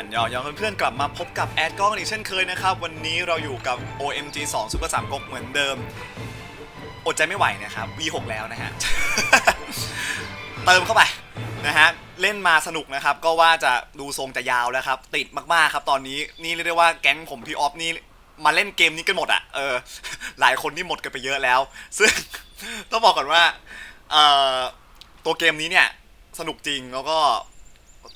อันยองยองเพื่อนๆกลับมาพบกับแอดกล้องอีกเช่นเคยนะครับ วันนี้เราอยู่กับ OMG 2 Super 3ก๊กเหมือนเดิม อดใจไม่ไหวนะครับ V6 แล้วนะฮะ เติมเข้าไปนะฮะ เล่นมาสนุกนะครับ ก็ว่าจะดูทรงจะยาวแล้วครับ ติดมากๆครับตอนนี้นี่เรียกได้ว่าแก๊งผมพี่ออฟนี่มาเล่นเกมนี้กันหมดอะเออหลายคนนี่หมดกันไปเยอะแล้ว ซึ่งต้องบอกก่อนว่าเออตัวเกมนี้เนี่ยสนุกจริงแล้วก็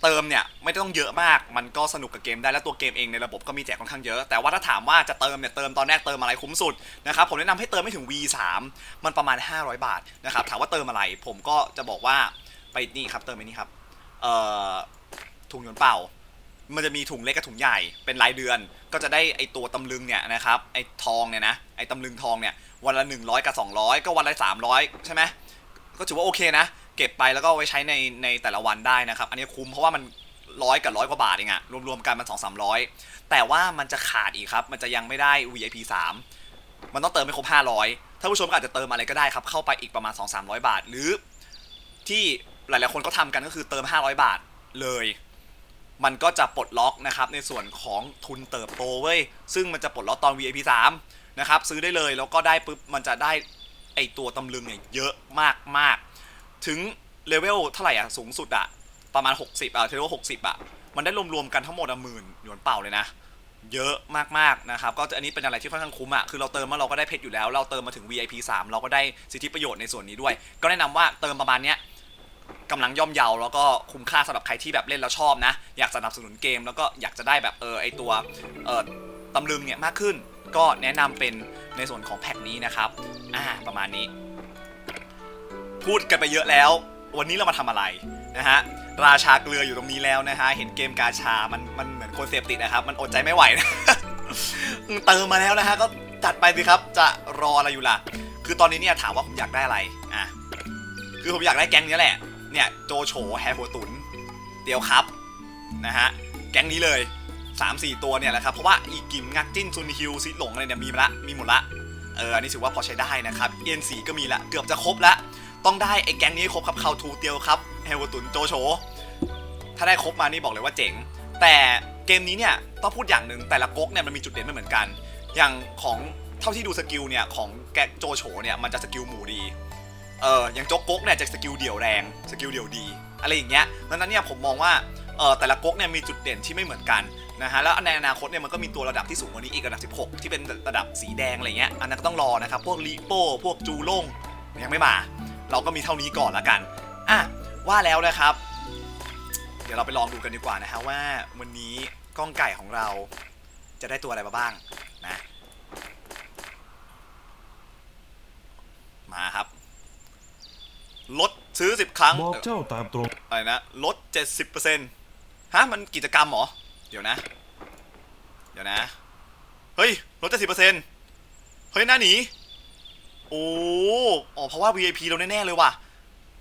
เติมเนี่ยไม่ต้องเยอะมาก มันก็สนุกกับเกมได้แล้วตัวเกมเองในระบบก็มีแจกค่อนข้างเยอะ แต่ว่าถ้าถามว่าจะเติมเนี่ยเติมตอนแรกเติมอะไรคุ้มสุดนะครับผมแนะนำให้เติมไม่ถึง V3 มันประมาณ 500 บาทนะครับถามว่าเติมอะไรผมก็จะบอกว่าไปนี่ครับเติมไปนี่ครับเอ่อถุงหยวนเป่ามันจะมีถุงเล็กกับถุงใหญ่เป็นรายเดือน ก็จะได้ไอตัวตำลึงเนี่ยนะครับไอทองเนี่ยนะไอตำลึงทองเนี่ยวันละ 100 กับ 200 ก็วันละ 300 ใช่ไหมก็ถือว่าโอเคนะ เก็บไปแล้วก็ไว้ใช้ในในแต่ละวันได้นะครับ อันนี้คุ้มเพราะว่ามันร้อยกับร้อยกว่าบาทเองอะรวมๆกันมัน2 3 0 0แต่ว่ามันจะขาดอีกครับ มันจะยังไม่ได้ VIP 3 มันต้องเติมให้ครบ 500ถ้าผู้ชมก็อาจจะเติมอะไรก็ได้ครับเข้าไปอีกประมาณ 2-300 บาท หรือที่หลายๆคนก็ทำกันก็คือเติม 500 บาทเลย มันก็จะปลดล็อกนะครับในส่วนของทุนเติบโตเว้ย ซึ่งมันจะปลดล็อกตอน VIP 3นะครับซื้อได้เลยแล้วก็ได้ปุ๊บมันจะได้ไอตัวตำลึงเนี่ยเยอะมากมากๆ ถึงเลเวลเท่าไหร่อะสูงสุดอะประมาณ 60อะเลเวล60อะมันได้รวมๆกันทั้งหมดอะหมื่นหยวนเป่าเลยนะเยอะมากๆนะครับ ก็อันนี้เป็นอะไรที่ค่อนข้างคุ้มอะ คือเราเติมมาเราก็ได้เพชรอยู่แล้ว เราเติมมาถึง VIP 3 เราก็ได้สิทธิประโยชน์ในส่วนนี้ด้วย ก็แนะนำว่าเติมประมาณเนี้ยกำลังย่อมเยาแล้วก็คุ้มค่าสำหรับใครที่แบบเล่นแล้วชอบนะ อยากสนับสนุนเกมแล้วก็อยากจะได้แบบเออไอตัวเออตำลึงเนี่ยมากขึ้น ก็แนะนำเป็นในส่วนของแพ็กนี้นะครับ อ่าประมาณนี้ พูดกันไปเยอะแล้ว วันนี้เรามาทำอะไรนะฮะราชาเกลืออยู่ตรงนี้แล้วนะฮะเห็นเกมกาชา มันมันเหมือนคนเสพติดนะครับ มันอดใจไม่ไหวนะเติมมาแล้วนะฮะก็จัดไปสิครับจะรออะไรอยู่ล่ะ คือตอนนี้เนี่ยถามว่าผมอยากได้อะไรอะคือผมอยากได้แก๊งนี้แหละ เนี่ยโจโฉแฮร์หัวตุนเดียวครับนะฮะแก๊งนี้เลย 3-4 ตัวเนี่ยแหละครับเพราะว่าอีกิมงักจิ้นซุนฮิวซิหลงอะไรเนี่ยมีมละมีหมดละเอออันนี้ถือว่าพอใช้ได้นะครับเอ็นสีก็มีละเกือบจะครบละ ต้องได้ไอ้แก๊งนี้ครบครับคาทูเตียวครับแฮวตุนโจโฉถ้าได้ครบมานี่บอกเลยว่าเจ๋ง แต่เกมนี้เนี่ยต้องพูดอย่างหนึ่งแต่ละก๊กเนี่ยมันมีจุดเด่นไม่เหมือนกัน อย่างของเท่าที่ดูสกิลเนี่ยของแกโจโฉเนี่ยมันจะสกิลหมู่ดีเอออย่างโจ๊กก๊กเนี่ยจะสกิลเดี่ยวแรงสกิลเดี่ยวดี อะไรอย่างเงี้ยดังนั้นเนี่ยผมมองว่าเออแต่ละก๊กเนี่ยมีจุดเด่นที่ไม่เหมือนกันนะฮะแล้วในอนาคตเนี่ยมันก็มีตัวระดับที่สูงกว่านี้อีกระดับ 16 ที่เป็นระดับสีแดงอะไรเงี้ยอันนั้นก็ต้องรอนะครับพวกลีโป้พวกจูล่งยังไม่มา เราก็มีเท่านี้ก่อนละกันอะว่าแล้วนะครับ เดี๋ยวเราไปลองดูกันดีกว่านะฮะว่าวันนี้กล้องไก่ของเราจะได้ตัวอะไรมาบ้างนะมาครับลดซื้อ 10 ครั้งบอกเจ้าตามตรงอะไรนะลด 70%ฮะมันกิจกรรมเหรอ เดี๋ยวนะ เดี๋ยวนะ เฮ้ยลด70%เฮ้ยหน้าหนี โอ้อ๋อเพราะว่า VIP เราแน่ๆเลยว่ะ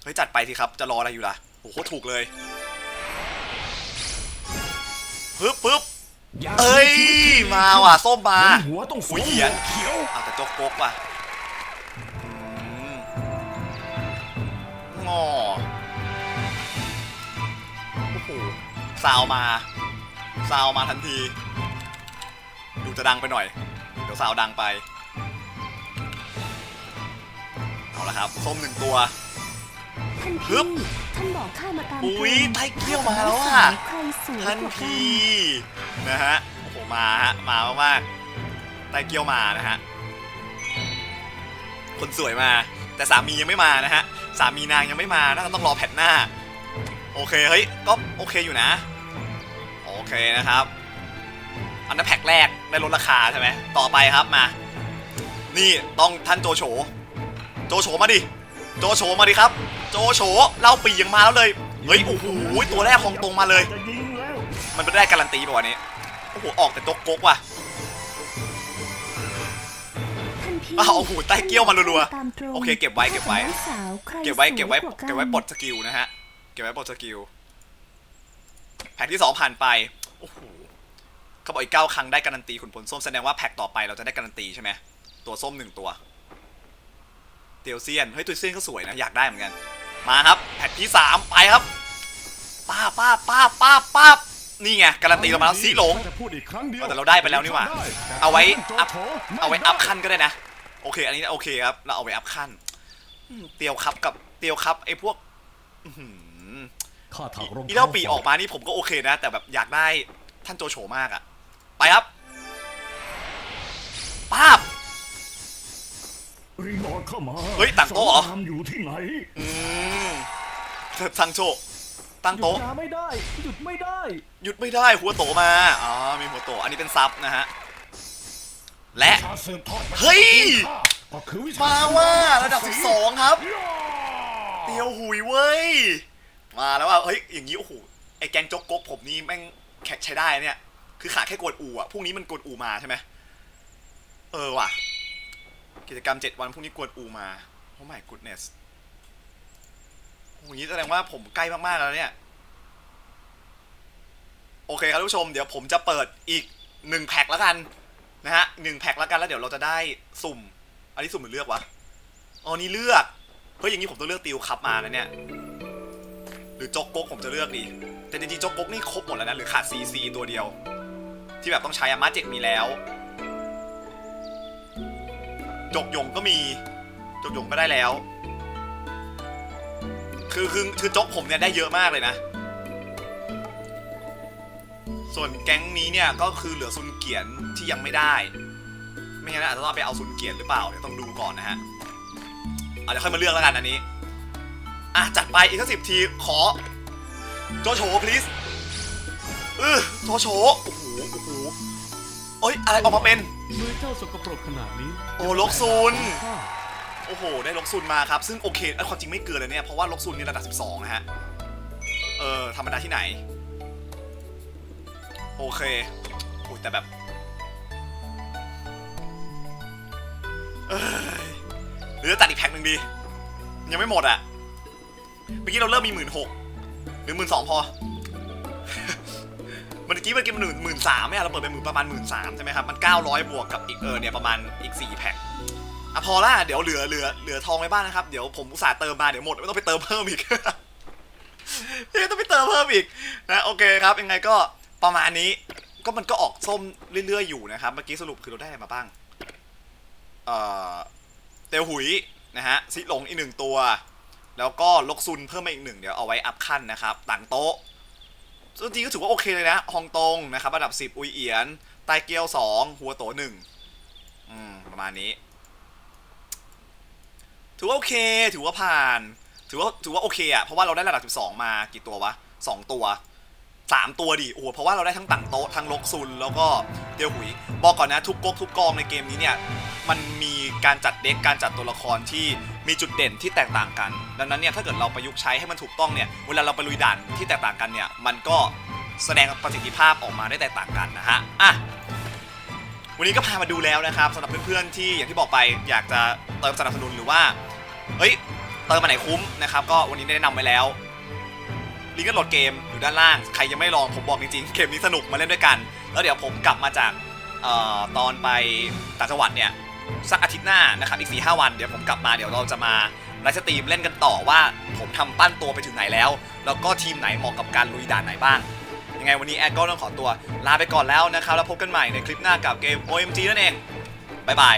เฮ้ยจัดไปสิครับ จะรออะไรอยู่ล่ะโอ้โหถูกเลยปึ๊บปึ๊บเอ้ย มาว่ะส้มมาบนหัวต้องอุ๊สูยงเหี้ยเขียวเอาแต่โจ๊กโก๊กว่ะอืมงอโอ้โหซาวมาซาวมาทันที ดูจะดังไปหน่อย เดี๋ยวซาวดังไป เอาละครับ ส้มหนึ่งตัว ท่านฮึพี่บท่านบอกข้ามาตามอุ๊ยตรงไต้เกี้ยวมาแล้วอะใครสวยทันกว่ากัทีนะฮะ โอ้โห มาฮะ มามากๆไต้เกี้ยวมานะฮะ คนสวยมา แต่สามียังไม่มานะฮะ สามีนางยังไม่มาน่าจะต้องรอแผ่นหน้า โอเค เฮ้ย ก็โอเคอยู่นะ โอเคนะครับ อันนั้นแพ็คแรกได้ลดราคาใช่ไหม ต่อไปครับมา นี่ต้องท่านโจโฉ โจโฉมาดิ โจโฉมาดิครับ โจโฉเล่าปียังมาแล้วเลย เฮ้ย โอ้โห ตัวแรกของตรงมาเลยจะยิงแล้วมันไม่ได้การันตีป่ะวันนี้ โอ้โห ออกแต่จกกกว่ะท่านพี่อ้าวโอ้โหใต้เกี้ยวมารัวๆตามตรงโอเค เก็บไว้ เก็บไว้น้องสาวใครเก็บไว้สยเก็บไว้กาเก็บไว้ปลดสกิลนะฮะ เก็บไว้ปลดสกิลแพ็กที่สองผ่านไป โอ้โหเขาบอกอีกเก้าครั้งได้การันตีขุนพลส้มแสดงว่าแพ็กต่อไปเราจะได้การันตีใช่ไหม ตัวส้มหนึ่งตัว เตียวเซียน เฮ้ยตัวเซียนก็สวยนะ อยากได้เหมือนกัน มาครับแพ็กที่สามไปครับ ป้าบป้าบป้าบป้าบป้าบนี่ไง การันตีเรามาแล้วสีหลงจะพูดอีกครั้งเดียวแต่เราได้ไปแล้วนี่หว่าได้แต่เอาไว้อัพโจโฉม่เอาไว้ด้อัพขั้นก็ได้นะ โอเค อันนี้โอเคครับ เราเอาไว้อัพขั้นอืมเตียวครับกับ เตียวครับไอ้พวกอื้อหือข้าถักรองอีเล่าปีออกมานี่ผมก็โอเคนะ แต่แบบอยากได้ท่านโจโฉมากอะไปครับป้าบ รีบอร์ดเข้ามาเฮ้ยต่างโต๊ะเหรอ สงคามอยู่ที่ไหนอืมซังโชตั้งโต๊ะ หยุดยาไม่ได้หยุดไม่ได้หยุดไม่ได้หัวโตมาอ๋อมีหัวโตอันนี้เป็นซับนะฮะ และชาสืบทอดเฮ้ย ก็คือวิชามาว่าระดับ 12 ครับย่าเตียวหุยเว้ย มาแล้วว่าเฮ้ยอย่างนี้โอ้โหไอ้แกงจกก๊กผมนี่แม่งแข็ใช้ได้เนี่ย คือขาดแค่กวนอูอะพรุ่งนี้มันกวนอูมาใช่ไหมเออว่ะ กิจกรรม 7 วันพรุ่งนี้กวนอูมาโอ้ my goodness โอ้โหอย่างนี้แสดงว่าผมใกล้มาก ๆ แล้วเนี่ย โอเคครับทุกผู้ชม เดี๋ยวผมจะเปิดอีกหนึ่งแพ็คแล้วกัน นะฮะหนึ่งแพ็คแล้วกันแล้วเดี๋ยวเราจะได้สุ่ม อันนี้สุ่มหรือเลือกวะอ๋อนี่เลือก เฮ้ยอย่างนี้ผมต้องเลือกติวคับมานะเนี่ย หรือจกก๊กผมจะเลือกดีแต่จริงๆจกก๊กนี่ครบหมดแล้วนะหรือขาดซีซีตัวเดียว ที่แบบต้องใช้อามาเจกมีแล้ว จกยงก็มี จกยงก็ได้แล้ว คือคือคือจกผมเนี่ยได้เยอะมากเลยนะ ส่วนแก๊งนี้เนี่ยก็คือเหลือซุนเกียนที่ยังไม่ได้ ไม่งั้นอาจจะต้องไปเอาซุนเกียนหรือเปล่าเดี๋ยวต้องดูก่อนนะฮะอะเดี๋ยวค่อยมาเลือกแล้วกันอันนี้อะจัดไปอีกสักสิบทีขอ โจโฉ please เออโจโฉโอ้โหโอ้โห เอ้ยอะไรออกมาเป็นมือเจ้าสกปรกขนาดนี้โอ้ลกซุนข้าโอ้โห ได้ลกซุนมาครับ ซึ่งโอเคเอ้ยความจริงไม่เกินเลยเนี่ย เพราะว่าลกซุนนี่ระดับ 12 นะฮะ เออธรรมดาที่ไหน โอเคโอ้ยแต่แบบเอ้ยหรือจะตัดอีกแพ็คหนึ่งดี ยังไม่หมดอะ เมื่อกี้เราเริ่มมีหมื่นหกหรือหมื่นสองพอ เมื่อกี้มื่อกี้มันหมื่นหมื่นสามเนี่เราเปิดไปหมื่นประมาณหมื่นสามใช่ไหมครับ มันเก้าร้อยบวกกับอีกเออเนี่ยประมาณอีกสี่แพ็คอะพอละเดี๋ยวเหลือเหลือเหลือทองไว้บ้างนะครับ เดี๋ยวผมอุตส่าห์เติมมาเดี๋ยวหมดไม่ต้องไปเติมเพิ่มอีกเฮ้ยต้องไปเติมเพิ่มอีกนะโอเคครับยังไงก็ประมาณนี้ก็มันก็ออกส้มเรื่อยๆอยู่นะครับ เมื่อกี้สรุปคือเราได้อะไรมาบ้าง เอ่อ เตลหุยนะฮะซิหลงอีกหนึ่งตัว แล้วก็ลกซุนเพิ่มมาอีกหนึ่งเดี๋ยวเอาไว้อัพขั้นนะครับต่างโต๊ะ ซึ่งจริงก็ถือว่าโอเคเลยนะฮองตงนะครับอันดับ 10 อุยเอียน ไตเกียว 2 หัวโตหนึ่งอืมประมาณนี้ ถือว่าโอเค ถือว่าผ่าน ถือว่าถือว่าโอเคอะเพราะว่าเราได้ระดับ 12 มากี่ตัววะ 2 ตัว 3 ตัวดิโอ้โหเพราะว่าเราได้ทั้งต่างโต๊ะทั้งลกซุน แล้วก็เตียวหุย บอกก่อนนะทุกก๊กทุกกองในเกมนี้เนี่ย มันมีการจัดเด็กการจัดตัวละครที่มีจุดเด่นที่แตกต่างกัน ดังนั้นเนี่ยถ้าเกิดเราประยุกต์ใช้ให้มันถูกต้องเนี่ยเวลาเราไปลุยด่านที่แตกต่างกันเนี่ยมันก็แสดงประสิทธิภาพออกมาได้แตกต่างกันนะฮะอะวันนี้ก็พามาดูแล้วนะครับสำหรับเพื่อนๆที่อย่างที่บอกไปอยากจะเติมสนับสนุนหรือว่าเฮ้ยเติมมาไหนคุ้มนะครับก็วันนี้ได้แนะนำไว้แล้วลิงก์การโหลดเกมอยู่ด้านล่าง ใครยังไม่ลองผมบอกจริงๆเกมนี้สนุกมาเล่นด้วยกัน แล้วเดี๋ยวผมกลับมาจากออตอนไปต่างจังหวัดเนี่ย สักอาทิตย์หน้านะครับอีก4ีหวันเดี๋ยวผมกลับมาเดี๋ยวเราจะมาไลฟ์สตรีมเล่นกันต่อว่าผมทำปั้นตัวไปถึงไหนแล้ว แล้วก็ทีมไหนเหมาะกับการลุยด่านไหนบ้าง ยังไงวันนี้แอดก็ต้องขอตัวลาไปก่อนแล้วนะครับ แล้วพบกันใหม่ในคลิปหน้ากับเกม OMG นั่นเองบ๊ายบาย